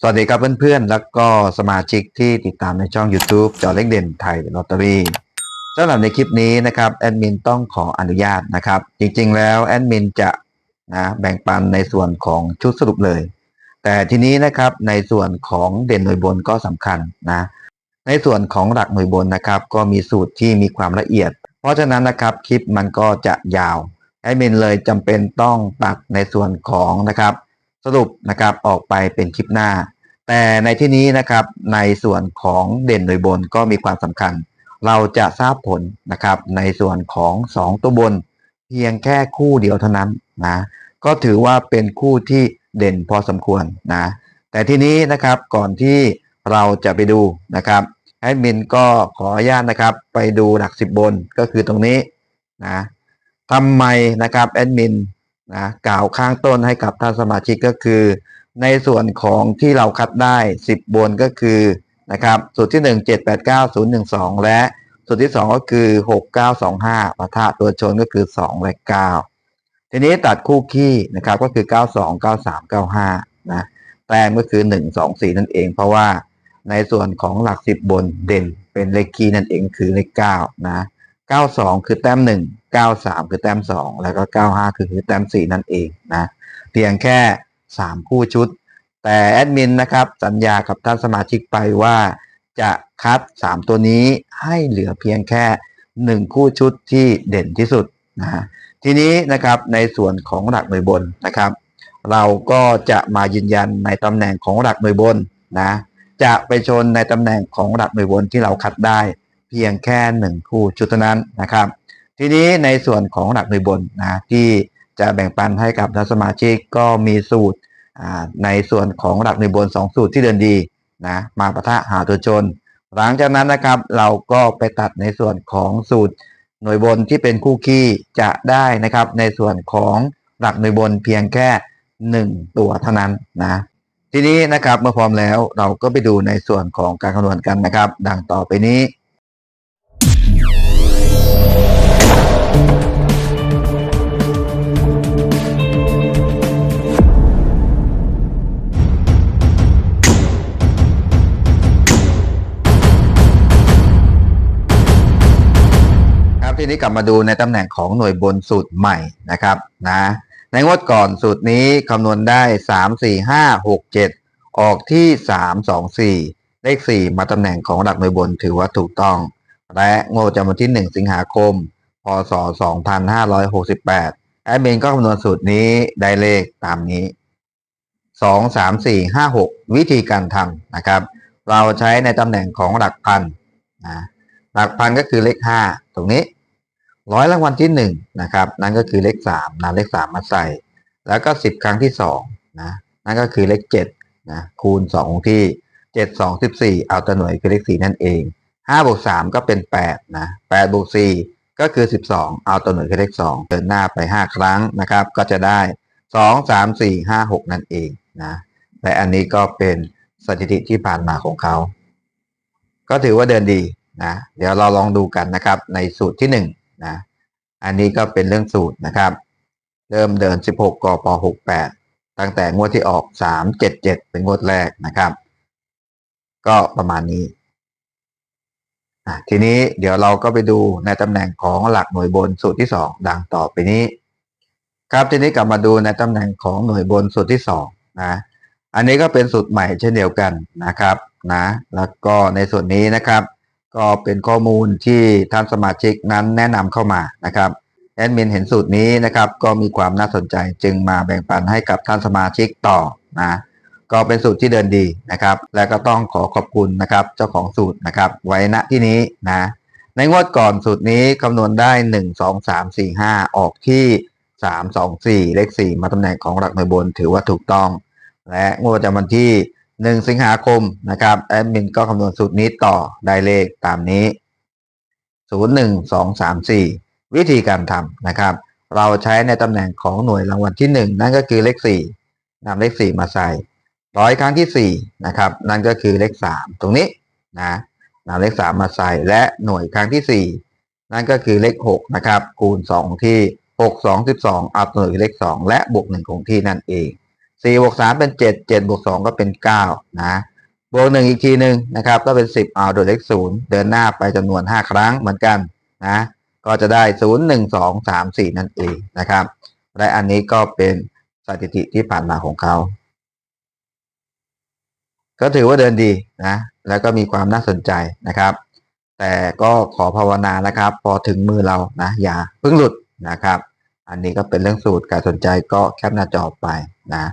สวัสดีครับเพื่อนๆ แล้วก็สมาชิกที่ติดตามในช่อง YouTube จอเล็กเด่นไทยลอตเตอรี่สำหรับในคลิปนี้นะครับแอดมินต้องขออนุญาตนะครับ จริงๆแล้วแอดมินจะนะแบ่งปันในส่วนของชุดสรุปเลย แต่ทีนี้นะครับในส่วนของเด่นหน่วยบนก็สำคัญนะในส่วนของหลักหน่วยบนนะครับ ก็มีสูตรที่มีความละเอียด เพราะฉะนั้นนะครับคลิปมันก็จะยาวแอดมินเลยจำเป็นต้องตัดในส่วนของนะครับ สรุปนะครับออกไปเป็นคลิปหน้า แต่ในที่นี้นะครับในส่วนของเด่นโดยบนก็มีความสำคัญ เราจะทราบผลนะครับในส่วนของ 2 ตัวบน เพียงแค่คู่เดียวเท่านั้นนะก็ถือว่าเป็นคู่ที่เด่นพอสมควรนะแต่ทีนี้นะครับก่อนที่เราจะไปดูนะครับแอดมินก็ขออนุญาตนะครับ ไปดูหลักสิบบนก็คือตรงนี้นะทำไมนะครับแอดมิน นะกล่าวข้างต้นให้กับท่านสมาชิกก็คือ ในส่วนของที่เราคัดได้ 10 บนก็คือนะครับสูตรที่ 1 7 8 9 0 1 2 และสูตรที่ 2 ก็คือ 6 9 2 5ปะทะตัวชนก็คือ 2 และ 9 ทีนี้ตัดคู่ขี้นะครับก็คือ 92 93 95นะแต้มก็คือ 1 2 4 นั่นเอง เพราะว่าในส่วนของหลัก 10 บนเด่นเป็นเลขคี่นั่นเองคือเลข9นะ 92 คือแต้ม 1 93 คือแต้ม 2 แล้วก็ 95คือคือแต้ม 4 นั่นเองนะเพียงแค่ 3 คู่ชุด แต่แอดมินนะครับสัญญากับท่านสมาชิกไปว่าจะคัด 3 ตัวนี้ให้เหลือเพียงแค่ 1 คู่ชุดที่เด่นที่สุดนะฮะทีนี้นะครับในส่วนของหลักหน่วยบนนะครับ เราก็จะมายืนยันในตำแหน่งของหลักหน่วยบนนะจะไปชนในตำแหน่งของหลักหน่วยบนที่เราคัดได้ เพียงแค่หนึ่งคู่ชุดเท่านั้นนะครับ ทีนี้ในส่วนของหลักหน่วยบนนะที่จะแบ่งปันให้กับท่านสมาชิกก็มีสูตรในส่วนของหลักหน่วยบน 2 สูตรที่เดินดีนะมาปะทะหาตัวชนหลังจากนั้นนะครับเราก็ไปตัดในส่วนของสูตรหน่วยบนที่เป็นคู่ขี้จะได้นะครับในส่วนของหลักหน่วยบนเพียงแค่ 1 ตัวเท่านั้นนะทีนี้นะครับเมื่อพร้อมแล้วเราก็ไปดูในส่วนของการคำนวณกันนะครับ ดังต่อไปนี้ ทีนี้กลับมาดูในตำแหน่งของหน่วยบนสูตรใหม่นะครับนะในงวดก่อนสูตรนี้คำนวณได้ 3 4 5 6 7 ออกที่ 3 2 4 เลข 4 มาตำแหน่งของหลักหน่วยบนถือว่าถูกต้อง และงวดประจำวันที่ 1 สิงหาคม พศ 2568 แอดมินก็คำนวณสูตรนี้ได้เลขตามนี้ 2 3 4 5 6 วิธีการทำนะครับ เราใช้ในตำแหน่งของหลักพันนะหลักพันก็คือเลข 5 ตรงนี้ ร้อยรางวัลที่หนึ่งนะครับนั่นก็คือเลขสามนำเลขสามมาใส่ แล้วก็สิบครั้งที่สองนะนั่นก็คือเลขเจ็ดนะคูณสองที่เจ็ดสองสิบสี่เอาตัวหน่วยคือเลขสี่นั่นเองห้าบวกสามก็เป็นแปดนะแปดบวกสี่ก็คือสิบสองเอาตัวหน่วยคือเลขสองเดินหน้าไปห้าครั้งนะครับ ก็จะได้สองสามสี่ห้าหกนั่นเองนะและอันนี้ก็เป็นสถิติที่ผ่านมาของเขา ก็ถือว่าเดินดีนะเดี๋ยวเราลองดูกันนะครับในสูตรที่ห นะอันนี้ก็เป็นเรื่องสูตรนะครับ เริ่มเดิน 16กป68 ตั้งแต่งวดที่ออก 377 เป็นงวดแรกนะครับ ก็ประมาณนี้ ทีนี้เดี๋ยวเราก็ไปดูในตำแหน่งของหลักหน่วยบนสูตรที่ 2 ดังต่อไปนี้ ครับทีนี้กลับมาดูในตำแหน่งของหน่วยบนสูตรที่2นะอันนี้ก็เป็นสูตรใหม่เช่นเดียวกันนะครับนะแล้วก็ในส่วนนี้นะครับ ก็เป็นข้อมูลที่ท่านสมาชิกนั้นแนะนำเข้ามานะครับแอดมินเห็นสูตรนี้นะครับก็มีความน่าสนใจจึงมาแบ่งปันให้กับท่านสมาชิกต่อนะก็เป็นสูตรที่เดินดีนะครับ และก็ต้องขอขอบคุณนะครับเจ้าของสูตรนะครับ ไว้ณที่นี้นะในงวดก่อนสูตรนี้คำนวณได้ 1 2 3 4 5 ออกที่ 3 2 4 เลข 4 มาตำแหน่งของหลักหน่วยบนถือว่าถูกต้อง และงวดประจำวันที่ 1สิงหาคมนะครับแอดมินก็คำนวณสูตรนี้ต่อได้เลขตามนี้0 1 2 3 4วิธีการทำนะครับ เราใช้ในตำแหน่งของหน่วยรางวัลที่1นั่นก็คือเลข4นำเลข4มาใส่ร้อยครั้งที่4นะครับ นั่นก็คือเลข3ตรงนี้นะนำเลข3มาใส่และหน่วยครั้งที่4นั่นก็คือเลข6นะครับ คูณ2ที่6 2 12เอาหน่วยเลข2และบวก1คงที่นั่นเอง 4บวก3เป็น7 7บวก2ก็เป็น9นะบวก1อีกทีหนึ่งนะครับก็เป็น10เอาโดยเลข0เดินหน้าไปจำนวน5ครั้งเหมือนกันนะก็จะได้0 1 2 3 4นั่นเองนะครับ และอันนี้ก็เป็นสถิติที่ผ่านมาของเขา ก็ถือว่าเดินดีนะแล้วก็มีความน่าสนใจนะครับ แต่ก็ขอภาวนานะครับ พอถึงมือเรานะอย่าเพิ่งหลุดนะครับ อันนี้ก็เป็นเรื่องสูตรการสนใจก็แคปหน้าจอไปนะ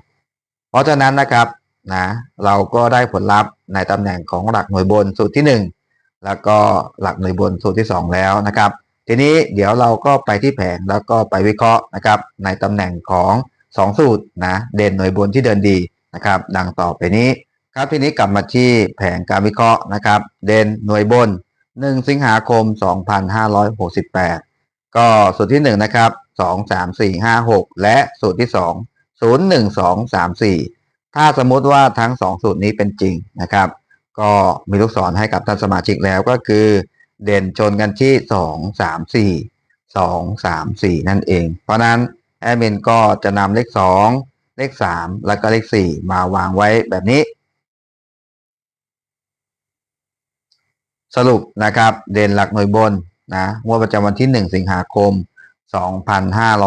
เพราะฉะนั้นนะครับนะเราก็ได้ผลลัพธ์ในตำแหน่งของหลักหน่วยบนสูตรที่ 1 แล้วก็หลักหน่วยบนสูตรที่ 2 แล้วนะครับ ทีนี้เดี๋ยวเราก็ไปที่แผงแล้วก็ไปวิเคราะห์นะครับ ในตำแหน่งของ 2 สูตรนะเด่นหน่วยบนที่เดินดีนะครับ ดังต่อไปนี้ครับทีนี้กลับมาที่แผงการวิเคราะห์นะครับ เด่นหน่วยบน 1 สิงหาคม 2568 ก็สูตรที่ 1 นะครับ 2 3 4 5 6 และสูตรที่ 2 0 1 2 3 4ถ้าสมมุติว่าทั้ง2สูตรนี้เป็นจริงนะครับ ก็มีลูกศรให้กับท่านสมาชิกแล้วก็คือ เด่นชนกันที่2 3 4 2 3 4นั่นเอง เพราะนั้นแอดมินก็จะนำเลข2เลข3แล้วก็เลข4มาวางไว้แบบนี้ สรุปนะครับเด่นหลักหน่วยบนนะงวดประจำวันที่ 1 สิงหาคม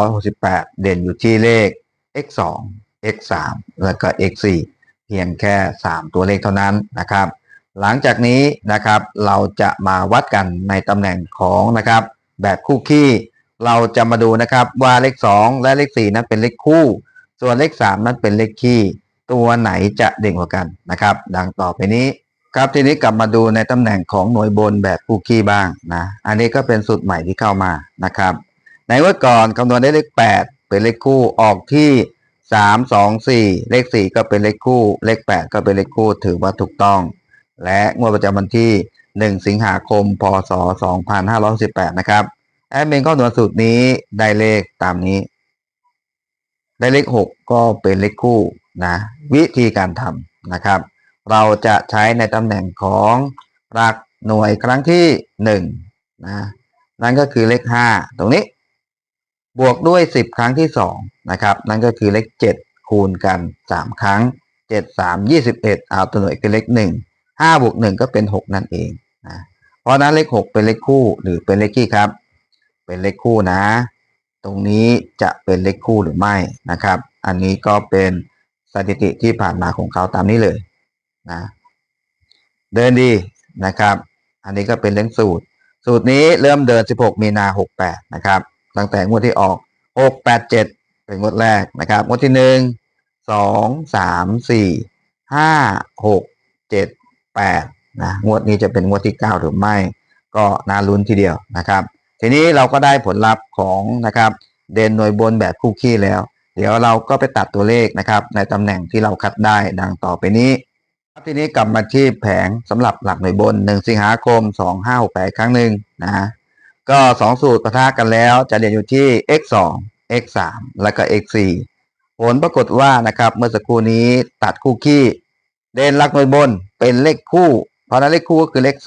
2568 เด่นอยู่ที่เลข x 2 x 3แล้วก็ x 4เพียงแค่ 3 ตัวเลขเท่านั้นนะครับ หลังจากนี้นะครับเราจะมาวัดกันในตำแหน่งของนะครับ แบบคู่ขี้เราจะมาดูนะครับว่าเลข 2 และเลข 4 นั้นเป็นเลขคู่ ส่วนเลข 3 นั้นเป็นเลขคี่ตัวไหนจะเด่นกว่ากันนะครับ ดังต่อไปนี้ครับทีนี้กลับมาดูในตำแหน่งของหน่วยบนแบบคู่ขี้บ้างนะอันนี้ก็เป็นสูตรใหม่ที่เข้ามานะครับ ในว่าก่อนคำนวณได้เลข 8 เป็นเลขคู่ออกที่3 2 4เลข4ก็เป็นเลขคู่ เลข8ก็เป็นเลขคู่ถือว่าถูกต้อง และงวดประจำวันที่1สิงหาคม พศ2518นะครับแอดมินก็หนวณสูตรนี้ได้เลขตามนี้ ได้เลข6ก็เป็นเลขคู่นะวิธีการทำนะครับ เราจะใช้ในตำแหน่งของหลักหน่วยครั้งที่1นะนั่นก็คือเลข5ตรงนี้ บวกด้วย 10 ครั้งที่2นะครับนั่นก็คือเลข 7 คูณกัน 3 ครั้ง 7 3 21เอาตัวหน่วยคือเลข 1 5บวก1ก็เป็น 6 นั่นเองนะเพราะนั้นเลข 6 เป็นเลขคู่หรือเป็นเลขคี่ครับ เป็นเลขคู่นะ ตรงนี้จะเป็นเลขคู่หรือไม่นะครับ อันนี้ก็เป็นสถิติที่ผ่านมาของเขาตามนี้เลยนะเดินดีนะครับ อันนี้ก็เป็นเรื่องสูตร สูตรนี้เริ่มเดิน 16 มีนา 68 นะครับ ตั้งแต่งวดที่ออก687เป็นงวดแรกนะครับ งวดที่1 2 3 4 5 6 7 8นะงวดนี้จะเป็นงวดที่9หรือไม่ ก็น่าลุ้นทีเดียวนะครับ ทีนี้เราก็ได้ผลลัพธ์ของนะครับ เด่นหน่วยบนแบบคู่ขี้แล้ว เดี๋ยวเราก็ไปตัดตัวเลขนะครับ ในตำแหน่งที่เราคัดได้ดังต่อไปนี้ทีนี้กลับมาที่แผงสำหรับหลักหน่วยบน 1 สิงหาคม 2568 ครั้งหนึ่งนะ ก็2สูตรปะทะกันแล้ว จะเด่นอยู่ที่ x 2 x 3แล้วก็ x 4ผลปรากฏว่านะครับ เมื่อสักครู่นี้ตัดคู่ขี้ เด่นหลักหน่วยบนเป็นเลขคู่ เพราะนั้นเลขคู่ก็คือเลข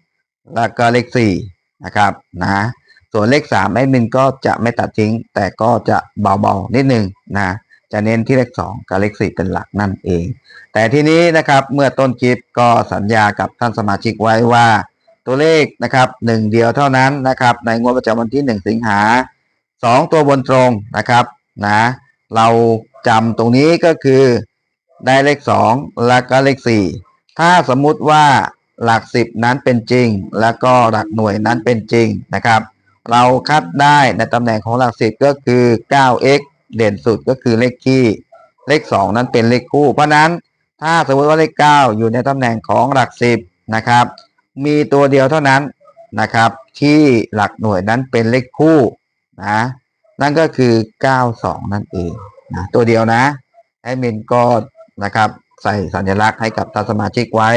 2 แล้วก็เลข4นะครับนะส่วนเลข 3 แอดมินก็จะไม่ตัดทิ้ง แต่ก็จะเบาๆนิดนึงนะจะเน้นที่เลข 2 กับเลข 4 เป็นหลักนั่นเอง แต่ทีนี้นะครับเมื่อต้นคลิปก็สัญญากับท่านสมาชิกไว้ว่า ตัวเลขนะครับหนึ่งเดียวเท่านั้นนะครับในงวดประจำวันที่ 1 สิงหาสองตัวบนตรงนะครับนะเราจำตรงนี้ก็คือได้เลข 2 แล้วก็เลข 4 ถ้าสมมุติว่าหลัก 10 นั้นเป็นจริง แล้วก็หลักหน่วยนั้นเป็นจริงนะครับ เราคัดได้ในตำแหน่งของหลัก 10 ก็คือ 9x เด่นสุดก็คือเลขคี่ เลข 2 นั้นเป็นเลขคู่ เพราะนั้นถ้าสมมติว่าเลข 9 อยู่ในตำแหน่งของหลัก 10 นะครับ มีตัวเดียวเท่านั้นนะครับ ที่หลักหน่วยนั้นเป็นเลขคู่นะนั่นก็คือ 92 นั่นเองนะตัวเดียวนะแอดมินก็นะครับ ใส่สัญลักษณ์ให้กับท่านสมาชิกไว้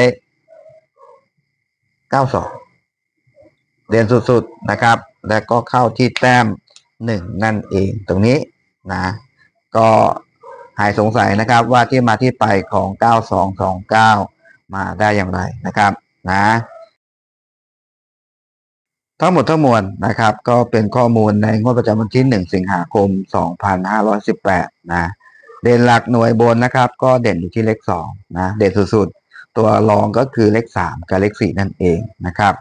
92เด่นสุดๆนะครับ และก็เข้าที่แต้ม 1 นั่นเองตรงนี้นะก็หายสงสัยนะครับว่าที่มาที่ไปของ 9229 มาได้อย่างไรนะครับนะ ทั้งหมดทั้งมวลนะครับ ก็เป็นข้อมูลในงวดประจำวันที่ 1 สิงหาคม 2518 นะ เด่นหลักหน่วยบนนะครับ ก็เด่นอยู่ที่เลขสองนะ เด่นสุดๆ ตัวรองก็คือเลขสามกับเลขสี่นั่นเองนะครับ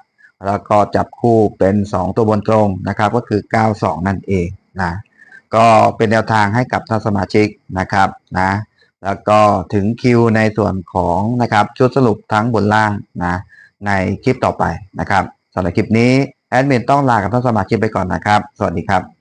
แล้วก็จับคู่เป็นสองตัวบนตรงนะครับ ก็คือเก้าสองนั่นเองนะ ก็เป็นแนวทางให้กับท่านสมาชิกนะครับนะ แล้วก็ถึงคิวในส่วนของนะครับชุดสรุปทั้งบนล่างนะในคลิปต่อไปนะครับสำหรับคลิปนี้ แอดมินต้องลากับท่านสมาชิกไปก่อนนะครับ สวัสดีครับ